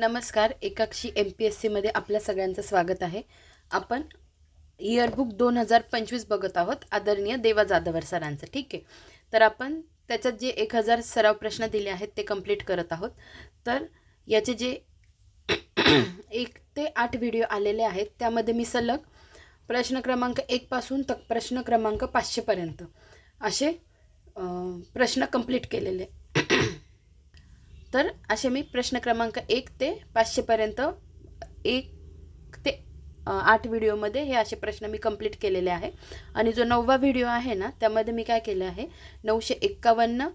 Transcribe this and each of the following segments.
नमस्कार एकाक्षी M P S सीमध्ये आपल्या सगळ्यांचं स्वागत आहे. आपण इयरबुक दोन हजार पंचवीस बघत आहोत आदरणीय देवा जाधवर सरांचं ठीक आहे? तर आपण त्याच्यात जे एक हजार सराव प्रश्न दिले आहेत ते कंप्लीट करत आहोत. तर याचे जे एक ते आठ व्हिडिओ आलेले आहेत त्यामध्ये मी सलग प्रश्न क्रमांक एकपासून तर प्रश्न क्रमांक पाचशेपर्यंत असे प्रश्न कंप्लीट केलेले. तर असे मी प्रश्न क्रमांक एक ते पाचशेपर्यंत एक ते आठ व्हिडिओमध्ये हे असे प्रश्न मी कंप्लीट केलेले आहे. आणि जो नववा व्हिडिओ आहे ना त्यामध्ये मी काय केलं आहे नऊशे एक्कावन्न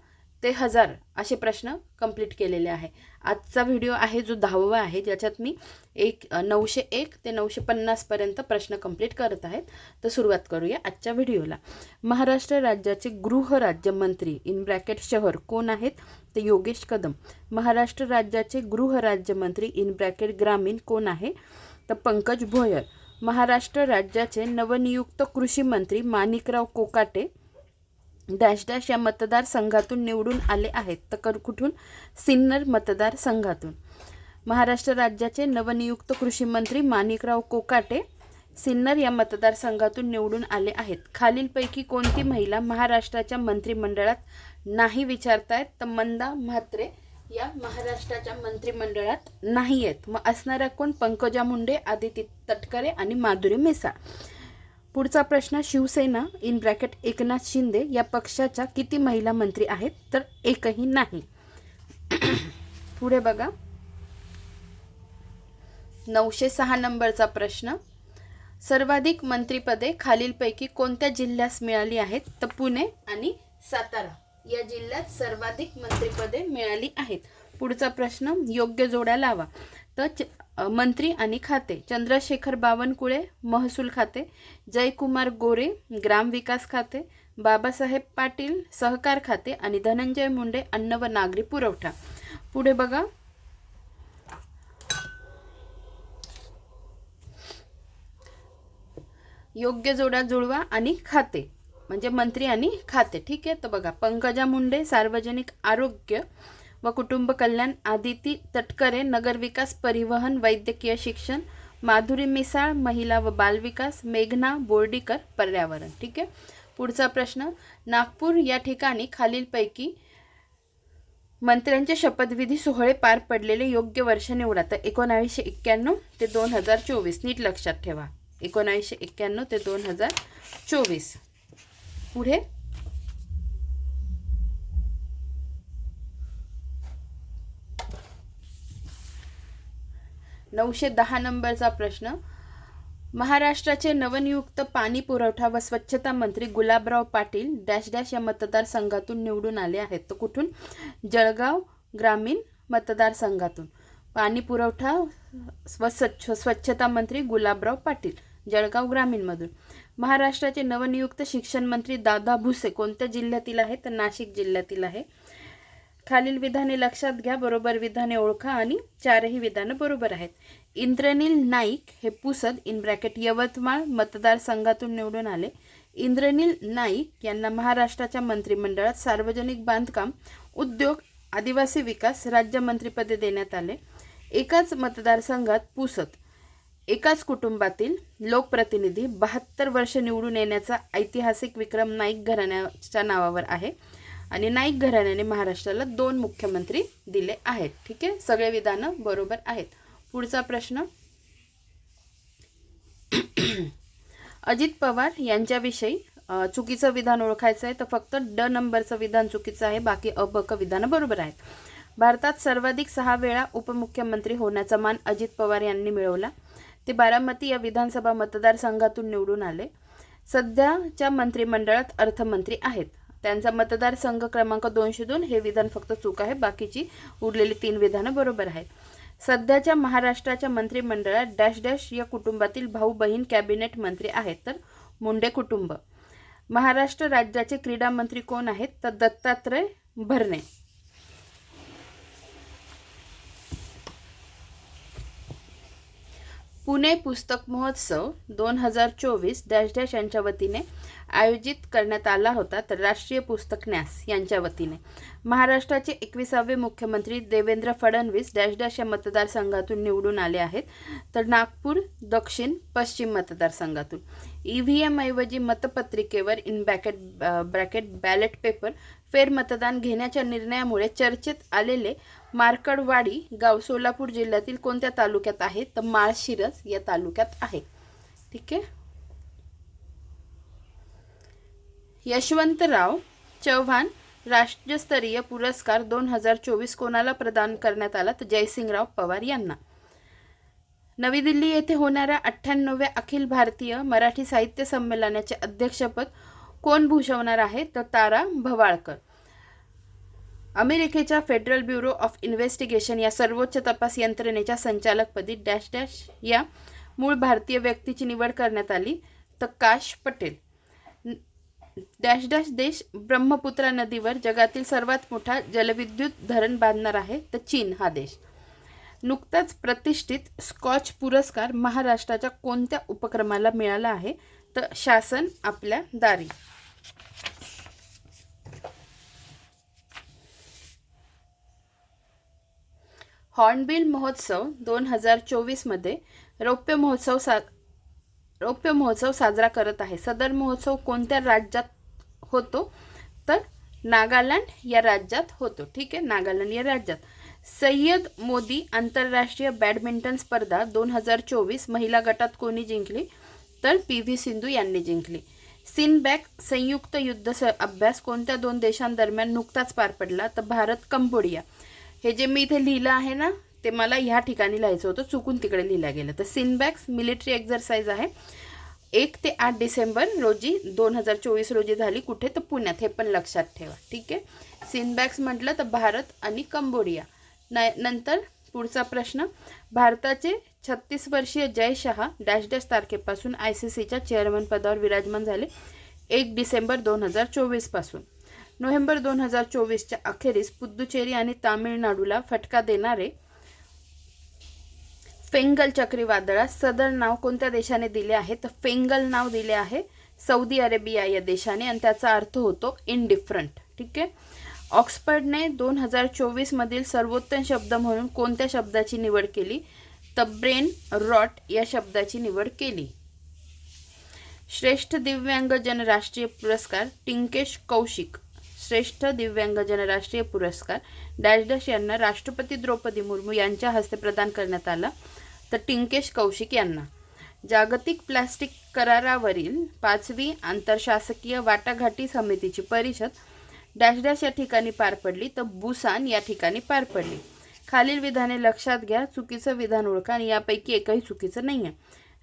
ते हजार असे प्रश्न कंप्लीट केलेले आहे. आजचा व्हिडिओ आहे जो दहावा आहे ज्याच्यात मी एक नऊशे एक ते नऊशे पन्नासपर्यंत प्रश्न कंप्लीट करत आहेत. तर सुरुवात करूया आजच्या व्हिडिओला महाराष्ट्र राज्याचे गृहराज्यमंत्री इन ब्रॅकेट शहर कोण आहेत? ते योगेश कदम. महाराष्ट्र राज्याचे गृहराज्यमंत्री इन ब्रॅकेट ग्रामीण कोण आहे? तर पंकज भोयर. महाराष्ट्र राज्याचे नवनियुक्त कृषी मंत्री माणिकराव कोकाटे. डॅश डॅश या मतदारसंघातून निवडून आले आहेत. तर कुठून? सिन्नर मतदारसंघातून. महाराष्ट्र राज्याचे नवनियुक्त कृषी मंत्री माणिकराव कोकाटे सिन्नर या मतदारसंघातून निवडून आले आहेत. खालीलपैकी कोणती महिला महाराष्ट्राच्या मंत्रिमंडळात नाही विचारतायत? तर मंदा म्हात्रे या महाराष्ट्राच्या मंत्रिमंडळात नाही आहेत मग असणाऱ्या कोण? पंकजा मुंडे आदिती तटकरे आणि माधुरी मिसाळ. पुढचा प्रश्न शिवसेना इन ब्रॅकेट एकनाथ शिंदे या पक्षाच्या किती महिला मंत्री आहेत? तर एकही नाही. पुढे बघा. नऊशे सहा नंबरचा प्रश्न. सर्वाधिक मंत्रीपदे खालीलपैकी कोणत्या जिल्ह्यास मिळाली आहेत? तर पुणे आणि सातारा या जिल्ह्यात सर्वाधिक मंत्रिपदे मिळाली आहेत. पुढचा प्रश्न योग्य जोड्या लावा. तर च- मंत्री आणि खाते चंद्रशेखर बावनकुळे महसूल खाते जयकुमार गोरे ग्रामविकास खाते बाबासाहेब पाटील सहकार खाते आणि धनंजय मुंडे अन्न व नागरी पुरवठा. पुढे बघा. योग्य जोडा जुळवा आणि खाते म्हणजे मंत्री आणि खाते. ठीक आहे तर बघा. पंकजा मुंडे सार्वजनिक आरोग्य व कुटुंब कल्याण आदिती तटकरे नगरविकास परिवहन वैद्यकीय शिक्षण माधुरी मिसाळ महिला व बालविकास मेघना बोर्डीकर पर्यावरण. ठीक आहे? पुढचा प्रश्न नागपूर या ठिकाणी खालीलपैकी मंत्र्यांचे शपथविधी सोहळे पार पडलेले योग्य वर्ष निवडा. तर एकोणावीसशे एक्क्याण्णव ते दोन हजार चोवीस नीट लक्षात ठेवा. एकोणावीसशे एक्क्याण्णव ते दोन हजार चोवीस. पुढे? नऊशे दहा नंबरचा प्रश्न. महाराष्ट्राचे नवनियुक्त पाणी पुरवठा व स्वच्छता मंत्री गुलाबराव पाटील डॅश डॅश या मतदारसंघातून निवडून आले आहेत. तर कुठून? जळगाव ग्रामीण मतदारसंघातून. पाणी पुरवठा व स्वच्छ स्वच्छता मंत्री गुलाबराव पाटील जळगाव ग्रामीणमधून. महाराष्ट्राचे नवनियुक्त शिक्षण मंत्री दादा भुसे कोणत्या जिल्ह्यातील आहे तर नाशिक जिल्ह्यातील आहे. खालील विधाने लक्षात घ्या बरोबर विधाने ओळखा आणि चारही विधानं बरोबर आहेत. इंद्रनील नाईक हे पुसद इन ब्रॅकेट यवतमाळ मतदारसंघातून निवडून आले. इंद्रनील नाईक यांना महाराष्ट्राच्या मंत्रिमंडळात सार्वजनिक बांधकाम उद्योग आदिवासी विकास राज्यमंत्रीपदे देण्यात आले. एकाच मतदारसंघात पुसद एकाच कुटुंबातील लोकप्रतिनिधी बहात्तर वर्ष निवडून येण्याचा ऐतिहासिक विक्रम नाईक घराण्याच्या नावावर आहे. आणि नाईक घराण्याने महाराष्ट्राला दोन मुख्यमंत्री दिले आहेत. ठीक आहे? सगळे विधानं बरोबर आहेत. पुढचा प्रश्न. अजित पवार यांच्याविषयी चुकीचं विधान ओळखायचं आहे तर फक्त ड नंबरचं विधान चुकीचं आहे बाकी अबक विधानं बरोबर आहेत. भारतात सर्वाधिक सहा वेळा उपमुख्यमंत्री होण्याचा मान अजित पवार यांनी मिळवला. ते बारामती या विधानसभा मतदारसंघातून निवडून आले. सध्याच्या मंत्रिमंडळात अर्थमंत्री आहेत. त्यांचा मतदारसंघ क्रमांक दोनशे दोन हे विधान फक्त चूक आहे बाकीची उरलेली तीन विधानं बरोबर आहेत. सध्याच्या महाराष्ट्राच्या मंत्रिमंडळात डॅश डॅश या कुटुंबातील भाऊ बहीण कॅबिनेट मंत्री आहेत तर मुंडे कुटुंब. महाराष्ट्र राज्याचे क्रीडा मंत्री कोण आहेत? तर दत्तात्रय भरणे. पुणे पुस्तक महोत्सव दोन हजार चोवीस डॅश डॅश यांच्या वतीने आयोजित करण्यात आला होता तर राष्ट्रीय पुस्तक न्यास यांच्या वतीने. महाराष्ट्राचे एकविसावे मुख्यमंत्री देवेंद्र फडणवीस डॅश डॅश या मतदारसंघातून निवडून आले आहेत तर नागपूर दक्षिण पश्चिम मतदारसंघातून. ई व्ही एमऐवजी मतपत्रिकेवर in bracket bracket ballot paper फेरमतदान घेण्याच्या निर्णयामुळे चर्चेत आलेले मार्कडवाडी गाव सोलापूर जिल्ह्यातील कोणत्या तालुक्यात आहे? तर माळशिरस या तालुक्यात आहे. ठीक आहे? यशवंतराव चव्हाण राष्ट्रस्तरीय पुरस्कार दोन हजार चोवीस कोणाला प्रदान करण्यात आला? तर जयसिंगराव पवार यांना. नवी दिल्ली येथे होणाऱ्या अठ्ठ्याण्णव्या अखिल भारतीय मराठी साहित्य संमेलनाचे अध्यक्षपद कोण भूषवणार आहे? तर तारा भवाळकर. अमेरिकेच्या फेडरल ब्युरो ऑफ इन्व्हेस्टिगेशन या सर्वोच्च तपास यंत्रणेच्या संचालकपदी डॅश डॅश या मूळ भारतीय व्यक्तीची निवड करण्यात आली. तर काश पटेल. डॅश डॅश देश ब्रह्मपुत्रा नदीवर जगातील सर्वात मोठा जलविद्युत धरण बांधणार आहे. तर चीन हा देश. नुकताच प्रतिष्ठित स्कॉच पुरस्कार महाराष्ट्राच्या कोणत्या उपक्रमाला मिळाला आहे? तर शासन आपल्या दारी. हॉर्नबिल महोत्सव दोन हजार चोवीसमध्ये रौप्य महोत्सव सा रौप्य महोत्सव साजरा करत आहे. सदर महोत्सव कोणत्या राज्यात होतो? तर नागालँड या राज्यात होतो. ठीक आहे? नागालँड या राज्यात. सय्यद मोदी आंतरराष्ट्रीय बॅडमिंटन स्पर्धा दोन हजार चोवीस महिला गटात कोणी जिंकली? तर पी व्ही सिंधू यांनी जिंकली. सिनबॅक संयुक्त युद्ध स अभ्यास कोणत्या दोन देशांदरम्यान नुकताच पार पडला? तर भारत कंबोडिया. हे जे मी इथे लिहिलं आहे ना ते मला ह्या ठिकाणी लिहायचं होतं चुकून तिकडे लिहिलं गेलं. तर सिनबॅक्स मिलिटरी एक्झरसाइज आहे. एक ते आठ डिसेंबर रोजी दोन हजार चोवीस रोजी झाली कुठे? तर पुण्यात. हे पण लक्षात ठेवा. ठीक आहे? सिनबॅक्स म्हटलं तर भारत आणि कंबोडिया. न नंतर पुढचा प्रश्न. भारताचे छत्तीस वर्षीय जय शहा डॅश डॅश तारखेपासून आय सी सीच्या चेअरमन पदावर विराजमान झाले. एक डिसेंबर दोन हजार चोवीसपासून नोव्हेंबर दोन हजार चोवीसच्या अखेरीस पुद्दुचेरी आणि तामिळनाडूला फटका देणारे फेंगल चक्रीवादळात सदर नाव कोणत्या देशाने दिले आहे? तर फेंगल नाव दिले आहे सौदी अरेबिया या देशाने आणि त्याचा अर्थ होतो इनडिफरंट ठीक आहे? ऑक्सफर्डने दोन हजार चोवीसमधील सर्वोत्तम शब्द म्हणून कोणत्या शब्दाची निवड केली? तर ब्रेन रॉट या शब्दाची निवड केली. श्रेष्ठ दिव्यांगजन राष्ट्रीय पुरस्कार टिंकेश कौशिक. श्रेष्ठ दिव्यांगजन राष्ट्रीय पुरस्कार. डॅश डॅश यांना राष्ट्रपती द्रौपदी मुर्मू यांच्या हस्ते प्रदान करण्यात आला. तर टिंकेश कौशिक यांना. जागतिक प्लॅस्टिक करारावरील पाचवी आंतरशासकीय वाटाघाटी समितीची परिषद डॅश डॅश या ठिकाणी पार पडली तर बुसान या ठिकाणी पार पडली. खालील विधाने लक्षात घ्या चुकीचं विधान ओळखा आणि यापैकी एकही चुकीचं नाही आहे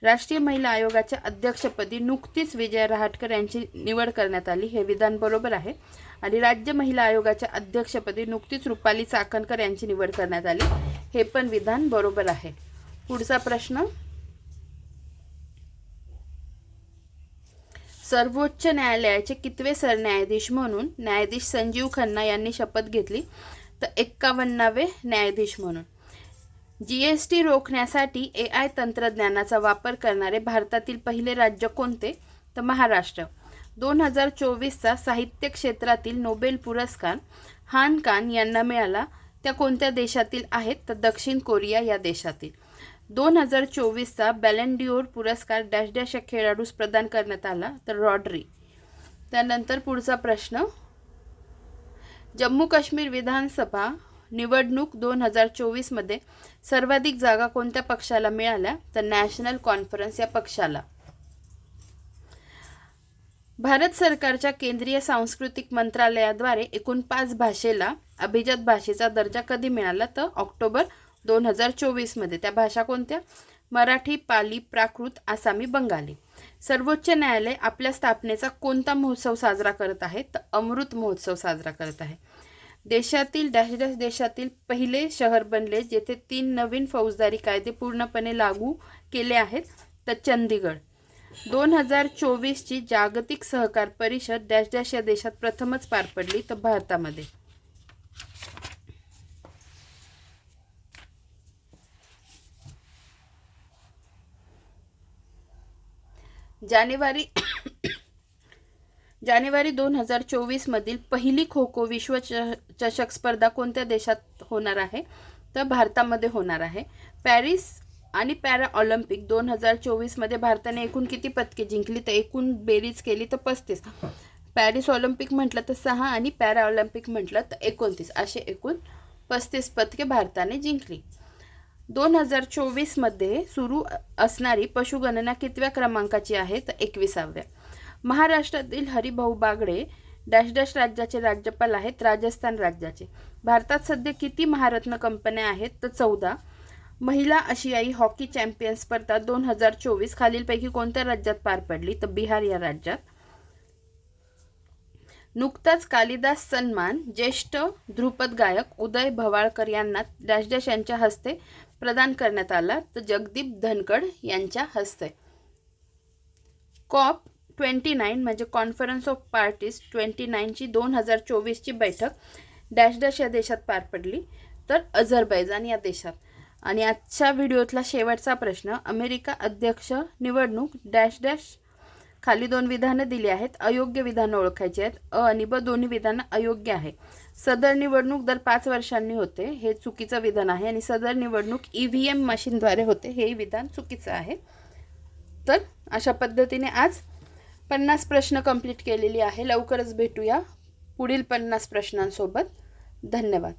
राष्ट्रीय महिला आयोगाच्या अध्यक्षपदी नुकतीच विजय रहाटकर यांची निवड करण्यात आली. हे विधान बरोबर आहे. आणि राज्य महिला आयोगाच्या अध्यक्षपदी नुकतीच रुपाली चाकणकर यांची निवड करण्यात आली. हे पण विधान बरोबर आहे. पुढचा प्रश्न. सर्वोच्च न्यायालयाचे कितवे सरन्यायाधीश म्हणून न्यायाधीश संजीव खन्ना यांनी शपथ घेतली. तर एक्कावन्नावे न्यायाधीश म्हणून. जी एस टी रोखण्यासाठी ए आय तंत्रज्ञानाचा वापर करणारे भारतातील पहिले राज्य कोणते? तर महाराष्ट्र. दोन हजार चोवीसचा साहित्य क्षेत्रातील नोबेल पुरस्कार हान कान यांना मिळाला. त्या कोणत्या देशातील आहेत? तर दक्षिण कोरिया या देशातील. दोन हजार चोवीसचा बॅलेंडिओर पुरस्कार डॅश डॅश या खेळाडूस प्रदान करण्यात आला. तर रॉड्री. त्यानंतर पुढचा प्रश्न. जम्मू काश्मीर विधानसभा निवडणूक दोन हजार चोवीसमध्ये सर्वाधिक जागा कोणत्या पक्षाला मिळाल्या? तर नॅशनल कॉन्फरन्स या पक्षाला. भारत सरकारच्या केंद्रीय सांस्कृतिक मंत्रालयाद्वारे एकूण पाच भाषेला अभिजात भाषेचा दर्जा कधी मिळाला? तर ऑक्टोबर दोन हजार चोवीसमध्ये त्या भाषा कोणत्या? मराठी पाली प्राकृत आसामी बंगाली. सर्वोच्च न्यायालय आपल्या स्थापनेचा कोणता महोत्सव साजरा करत आहे? तर अमृत महोत्सव साजरा करत आहे. देशातील डॅश डॅश देशातील पहिले शहर बनले जेथे तीन नवीन फौजदारी कायदे पूर्णपणे लागू केले आहेत तर चंदीगड दोन हजार चोवीसची जागतिक सहकार परिषद डॅश डॅश या देशात प्रथमच पार पडली तर भारतामध्ये. जानेवारी जानेवारी दोन हजार चोवीसमधील पहिली खो खो विश्व च चषक स्पर्धा कोणत्या देशात होणार आहे? तर भारतामध्ये होणार आहे. पॅरिस आणि पॅरा ऑलिम्पिक दोन हजार चोवीसमध्ये भारताने एकूण किती पदके जिंकली? तर एकूण बेरीज केली तर पस्तीस. पॅरिस ऑलिम्पिक म्हटलं तर सहा आणि पॅरा ऑलिम्पिक म्हटलं तर एकोणतीस. असे एकूण पस्तीस पदके भारताने जिंकली. दोन हजार चोवीसमध्ये सुरू असणारी पशुगणना कितव्या क्रमांकाची आहे? तर एकविसाव्या. महाराष्ट्रातील हरिभाऊ बागडे डॅश डॅश राज्याचे राज्यपाल आहेत राजस्थान राज्याचे. भारतात सध्या किती महारत्न कंपन्या आहेत तर चौदा. महिला आशियाई हॉकी चॅम्पियन स्पर्धा दोन हजार चोवीस खालीलपैकी कोणत्या राज्यात पार पडली? तर बिहार या राज्यात. नुकताच कालिदास सन्मान ज्येष्ठ ध्रुपद गायक उदय भवाळकर यांना डॅश डॅश यांच्या हस्ते प्रदान करण्यात आला. तर जगदीप धनकड यांच्या हस्ते. कॉप ट्वेंटी नाईन म्हणजे कॉन्फरन्स ऑफ पार्टीज ट्वेंटी नाईनची दोन हजार चोवीसची बैठक डॅश डॅश या देशात पार पडली. तर अझरबैजान या देशात. आणि आजच्या व्हिडिओतला शेवटचा प्रश्न अमेरिका अध्यक्ष निवडणूक डॅश डॅश खाली दोन विधानं दिली आहेत. अयोग्य विधानं ओळखायची आहेत. अ आणि ब दोन्ही विधानं अयोग्य आहे. सदर निवडणूक दर पाच वर्षांनी होते हे चुकीचं विधान आहे. आणि सदर निवडणूक ई व्ही एम मशीनद्वारे होते हे विधान चुकीचं आहे. तर अशा पद्धतीने आज पन्नास प्रश्न कंप्लीट केलेली आहे. लवकरच भेटूया पुढील पन्नास प्रश्नांसोबत. धन्यवाद.